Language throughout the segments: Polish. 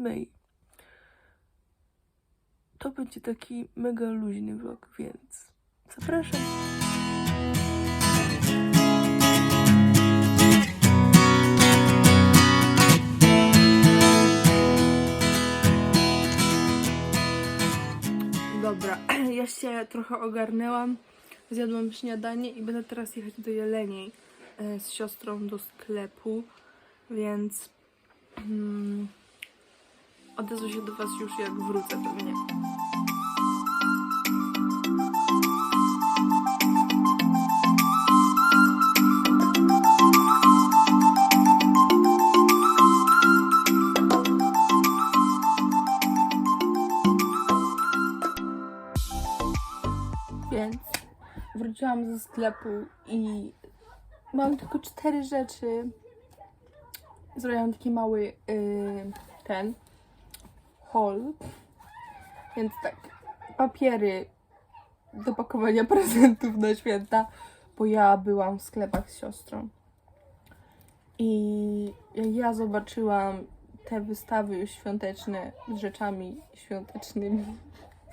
8. To będzie taki mega luźny vlog, więc zapraszam. Dobra, ja się trochę ogarnęłam. Zjadłam śniadanie i będę teraz jechać do Jeleniej e, z siostrą do sklepu, więc mm, odezwę się do Was już jak wrócę pewnie. Więc wróciłam ze sklepu i mam tylko cztery rzeczy. Zrobiłam taki mały yy, ten haul. Więc tak, papiery do pakowania prezentów na święta, bo ja byłam w sklepach z siostrą. I jak ja zobaczyłam te wystawy już świąteczne z rzeczami świątecznymi,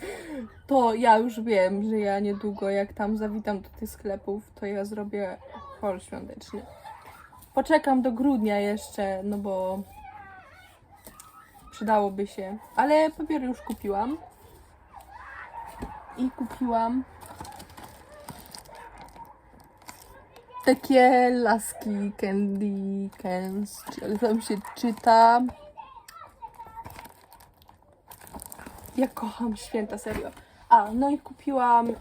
to ja już wiem, że ja niedługo, jak tam zawitam do tych sklepów, to ja zrobię haul świąteczny. Poczekam do grudnia jeszcze, no bo przydałoby się. Ale papiery już kupiłam. I kupiłam takie laski candy cans, jak tam się czyta. Ja kocham święta, serio. A, no i kupiłam yy,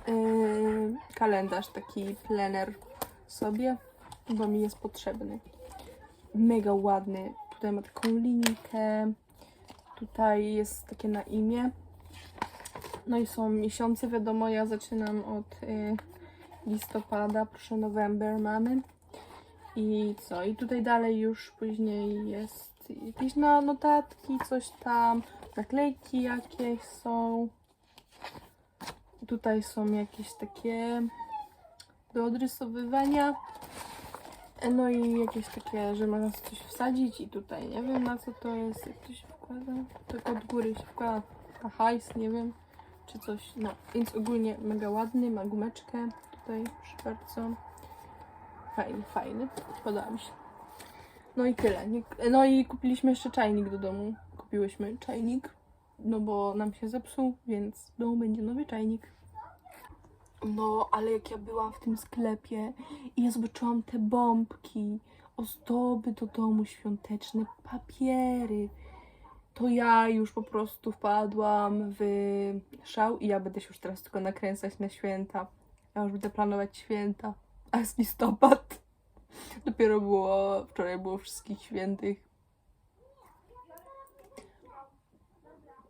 kalendarz, taki plener sobie, bo mi jest potrzebny. Mega ładny. Tutaj ma taką linijkę. Tutaj jest takie na imię. No i są miesiące, wiadomo, ja zaczynam od y, listopada, proszę, november mamy. I co? I tutaj dalej już później jest jakieś no, notatki, coś tam, naklejki jakieś są. Tutaj są jakieś takie do odrysowywania. E, No i jakieś takie, że można coś wsadzić i tutaj nie wiem na co to jest, jak to się wkłada. Tak od góry się wkłada na hajs, nie wiem, czy coś. No, więc ogólnie mega ładny, ma gumeczkę tutaj, proszę bardzo. Fajny, fajny, podoba mi się. No i tyle. No i kupiliśmy jeszcze czajnik do domu. Kupiłyśmy czajnik, no bo nam się zepsuł, więc w domu będzie nowy czajnik. No, ale jak ja byłam w tym sklepie i ja zobaczyłam te bombki, ozdoby do domu świąteczne, papiery, to ja już po prostu wpadłam w szał i ja będę się już teraz tylko nakręcać na święta. Ja już będę planować święta. A jest listopad. Dopiero było, wczoraj było wszystkich świętych.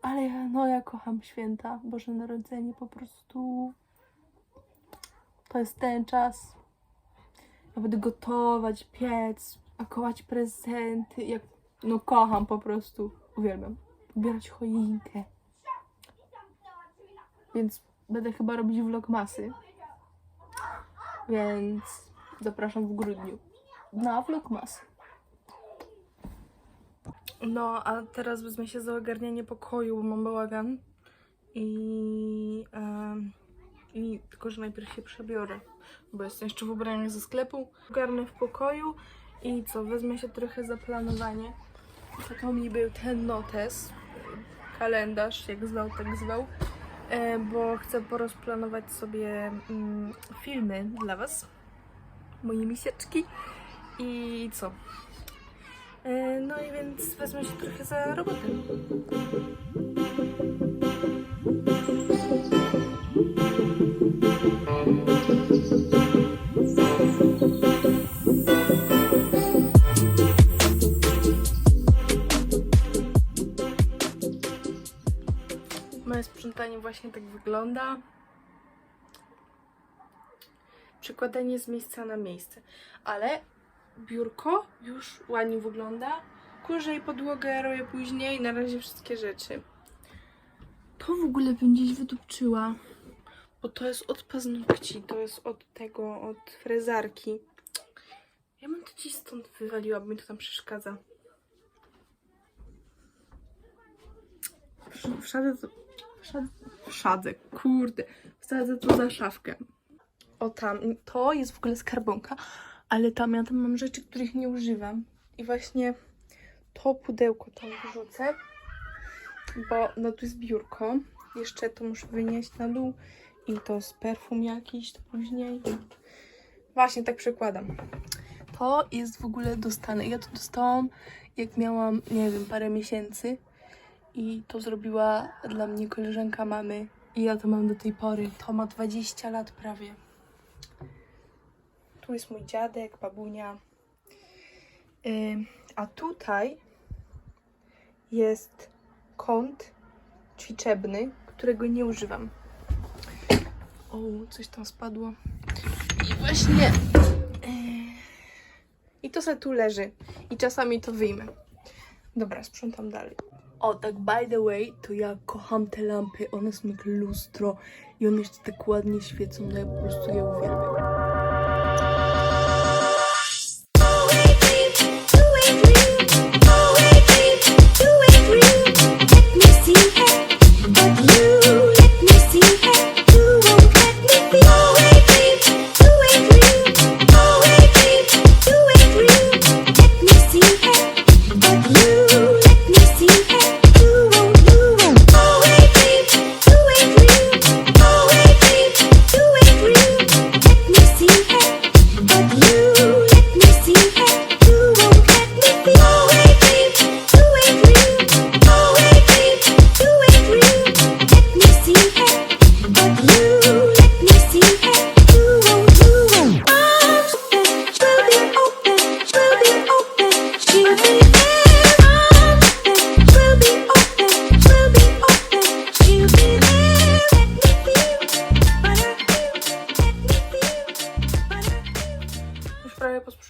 Ale ja, no ja kocham święta, Boże Narodzenie po prostu. To jest ten czas. Ja będę gotować, piec, pakować prezenty. Jak, no kocham po prostu. Uwielbiam. Ubierać choinkę. Więc będę chyba robić vlogmasy. Więc zapraszam w grudniu na vlogmasy. No, a teraz wezmę się za ogarnianie pokoju, bo mam bałagan. I, I tylko, że najpierw się przebiorę, bo jestem jeszcze w ubraniach ze sklepu. Ogarnę w pokoju i co, wezmę się trochę za planowanie. To mi był ten notes, kalendarz, jak zwał, tak zwał, e, bo chcę porozplanować sobie mm, filmy dla Was, moje misieczki i co. E, No i więc wezmę się trochę za robotę. Właśnie tak wygląda. Przekładanie z miejsca na miejsce. Ale biurko już ładnie wygląda. Kurzę i podłogę robię później. Na razie wszystkie rzeczy. To w ogóle bym gdzieś wydupczyła. Bo to jest od paznokci. To jest od tego, od frezarki. Ja bym to gdzieś stąd wywaliła, bo mi to tam przeszkadza. wszadzę to... Wszadzę, kurde. Wsadzę to za szafkę. O tam, to jest w ogóle skarbonka, ale tam ja tam mam rzeczy, których nie używam. I właśnie to pudełko tam wrzucę, bo no tu jest biurko. Jeszcze to muszę wynieść na dół i to z perfum jakiś to później. Właśnie tak przekładam. To jest w ogóle dostane. Ja to dostałam jak miałam, nie wiem, parę miesięcy i to zrobiła dla mnie koleżanka mamy i ja to mam do tej pory. To ma 20 lat prawie. Tu jest mój dziadek, babunia. Ym, a tutaj jest kąt ćwiczebny, którego nie używam. O, coś tam spadło. I właśnie. yy, I to sobie tu leży. I czasami to wyjmę. Dobra, sprzątam dalej. O, tak by the way, to ja kocham te lampy. One są jak lustro i one jeszcze tak ładnie świecą. No ja po prostu je uwielbiam.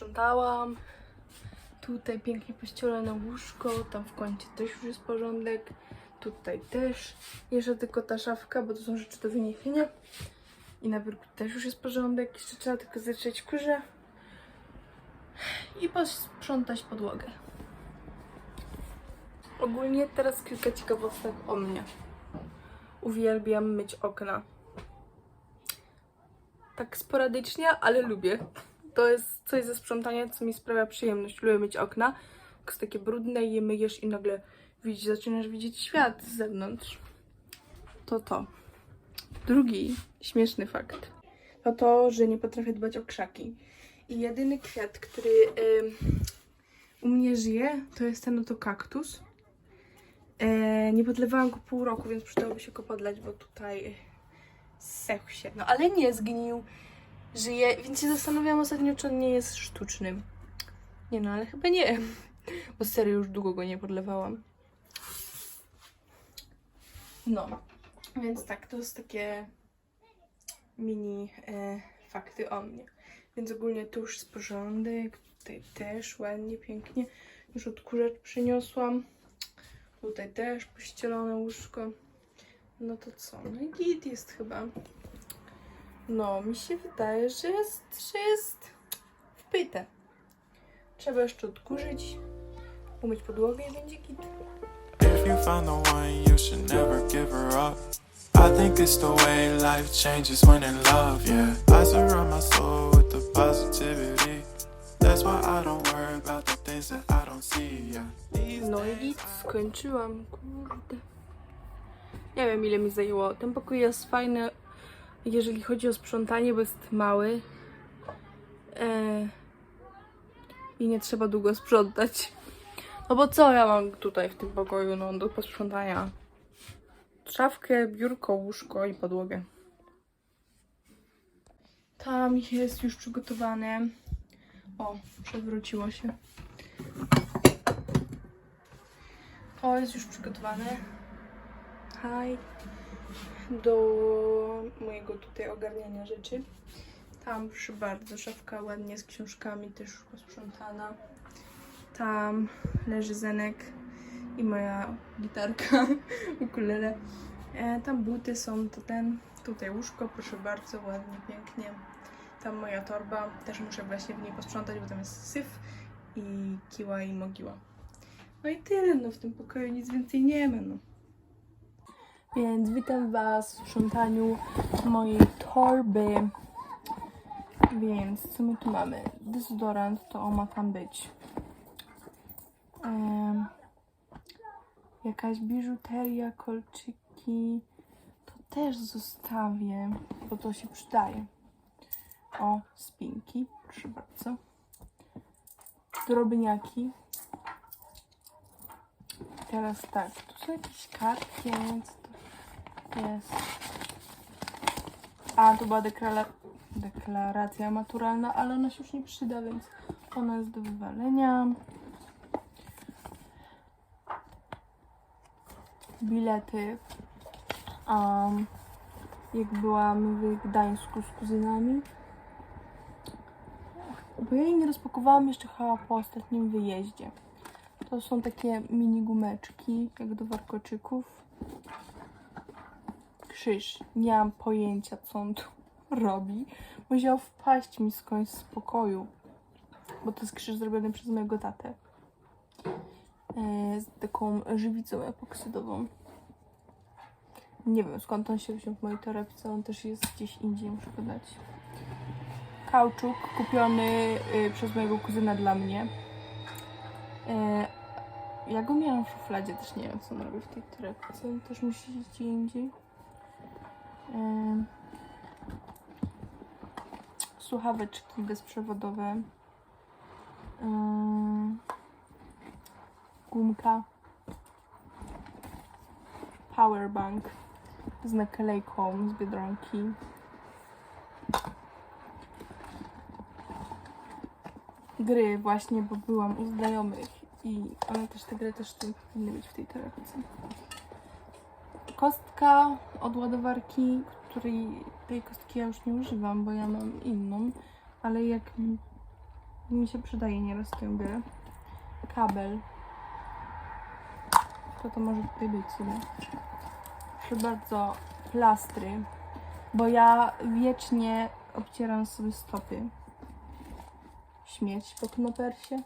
Posprzątałam. Tutaj pięknie pościelone łóżko, tam w kącie też już jest porządek. Tutaj też. Jeszcze tylko ta szafka, bo to są rzeczy do wyniesienia. I na biurku też już jest porządek. Jeszcze trzeba tylko zetrzeć kurze. I posprzątać podłogę. Ogólnie teraz kilka ciekawostek o mnie. Uwielbiam myć okna. Tak sporadycznie, ale lubię. To jest coś ze sprzątania, co mi sprawia przyjemność. Lubię myć okna. Jak jest takie brudne je myjesz i nagle widzisz, zaczynasz widzieć świat z zewnątrz. To to. Drugi śmieszny fakt. To to, że nie potrafię dbać o krzaki. I jedyny kwiat, który ym, u mnie żyje, to jest ten oto kaktus. E, nie podlewałam go pół roku, więc przydałoby się go podlać, bo tutaj zsechł się. No ale nie zgnił. Żyje, więc się zastanawiam ostatnio, czy on nie jest sztucznym. Nie no, ale chyba nie. Bo serio już długo go nie podlewałam. No, więc tak, to jest takie mini e, fakty o mnie. Więc ogólnie tu już jest porządek, tutaj też ładnie, pięknie. Już odkurzacz przyniosłam. Tutaj też pościelone łóżko. No to co? No i git jest chyba. No, mi się wydaje, że jest, że jest wpyte. Trzeba jeszcze odkurzyć, umyć podłogę i będzie git. If you found the one, you should never give her up. I think it's the way life changes when in love, yeah. I surround my soul with the positivity. That's why I don't worry about the things that I don't see, yeah. No i git, skończyłam, kurde. Nie wiem ile mi zajęło. Ten pokój jest fajny, jeżeli chodzi o sprzątanie, bo jest mały. E... I nie trzeba długo sprzątać. No bo co ja mam tutaj w tym pokoju, no do posprzątania? Szafkę, biurko, łóżko i podłogę. Tam jest już przygotowane. O, przewróciło się. To jest już przygotowane. Haj. Do mojego tutaj ogarniania rzeczy. Tam proszę bardzo, szafka ładnie z książkami, też posprzątana. Tam leży Zenek i moja gitarka, ukulele. E, tam buty są, to ten, tutaj łóżko, proszę bardzo, ładnie, pięknie. Tam moja torba, też muszę właśnie w niej posprzątać, bo tam jest syf i kiła i mogiła. No i tyle, no w tym pokoju nic więcej nie ma, no. Więc witam Was w sprzątaniu mojej torby. Więc co my tu mamy? Dezodorant to ma tam być. Em, jakaś biżuteria, kolczyki. To też zostawię, bo to się przydaje. O, spinki, proszę bardzo. Drobniaki. Teraz tak, tu są jakieś kartki, więc jest. A, to była deklara- deklaracja maturalna, ale ona się już nie przyda, więc ona jest do wywalenia. Bilety. Um, jak byłam w Gdańsku z kuzynami. Bo ja jej nie rozpakowałam jeszcze chyba po ostatnim wyjeździe. To są takie mini gumeczki, jak do warkoczyków. Krzyż. Nie mam pojęcia, co on tu robi. Musiał wpaść mi skądś z pokoju. Bo to jest krzyż zrobiony przez mojego tatę. E, z taką żywicą epoksydową. Nie wiem skąd on się wziął w mojej torebce. On też jest gdzieś indziej, muszę dodać. Kauczuk kupiony y, przez mojego kuzyna dla mnie. E, ja go miałam w szufladzie, też nie wiem co on robi w tej torebce. On też musi iść gdzie indziej. Słuchaweczki bezprzewodowe. Gumka. Powerbank z naklejką z Biedronki. Gry właśnie, bo byłam u znajomych i one też, te gry też tu powinny być w tej torebce. Kostka od ładowarki, której tej kostki ja już nie używam, bo ja mam inną, ale jak mi, się przydaje nieraz to ją biorę. Kabel. To to może tutaj być sobie. Proszę bardzo, plastry, bo ja wiecznie obcieram sobie stopy. Śmieć po knopersie.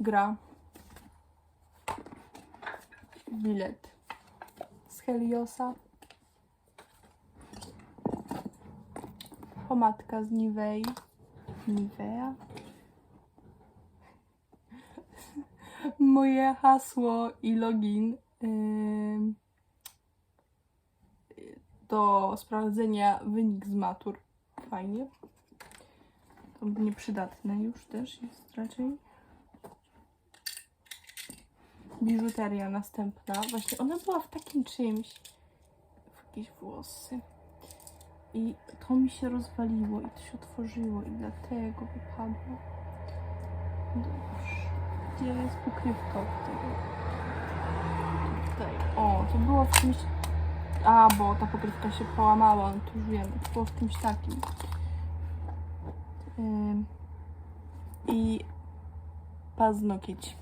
Gra. Bilet Heliosa. Pomadka z Nivei. Nivea. Moje hasło i login do sprawdzenia wynik z matur. Fajnie. To nieprzydatne już też jest raczej. Biżuteria następna. Właśnie ona była w takim czymś. W jakieś włosy. I to mi się rozwaliło i to się otworzyło i dlatego wypadło. Dobrze. Gdzie jest pokrywka od tego? Tutaj. O, to było w czymś... A, bo ta pokrywka się połamała, no to już wiem. To było w czymś takim. Ym, I paznokieć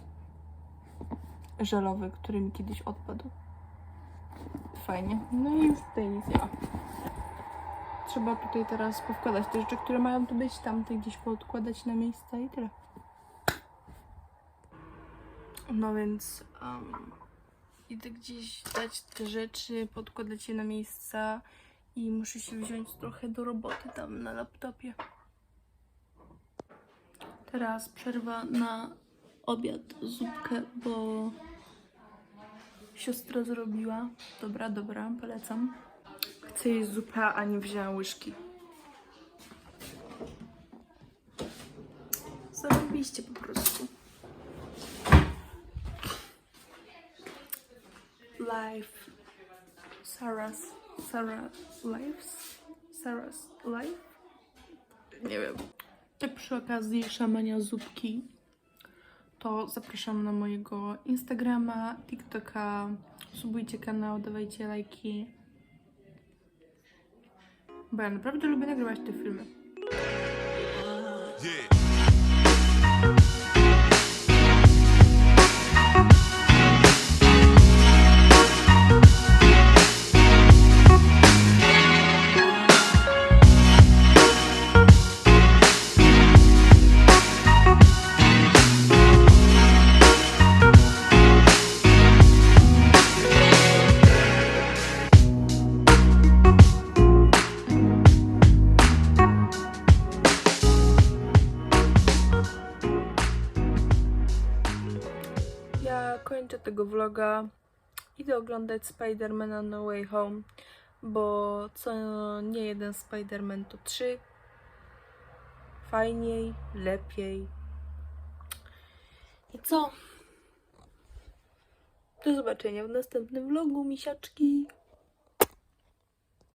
żelowy, który mi kiedyś odpadł. Fajnie. No i już tutaj nic nie ma. Trzeba tutaj teraz powkładać te rzeczy, które mają tu być, tamte gdzieś poodkładać na miejsca i tyle. No więc um, idę gdzieś dać te rzeczy, podkładać je na miejsca i muszę się wziąć trochę do roboty tam na laptopie. Teraz przerwa na obiad, zupkę, bo siostra zrobiła. Dobra, dobra, polecam. Chcę jeść zupę, a nie wzięłam łyżki. Zarobiście po prostu. Life. Sarah's. Sarah Lives? Sarah's Life? Nie wiem. Tak przy okazji szamania zupki, to zapraszam na mojego Instagrama, TikToka. Subujcie kanał, dawajcie lajki. Bo ja naprawdę lubię nagrywać te filmy. kończę tego vloga. Idę oglądać Spidermana No Way Home, bo co nie jeden Spiderman to trzy. Fajniej, lepiej. I co? Do zobaczenia w następnym vlogu, misiaczki.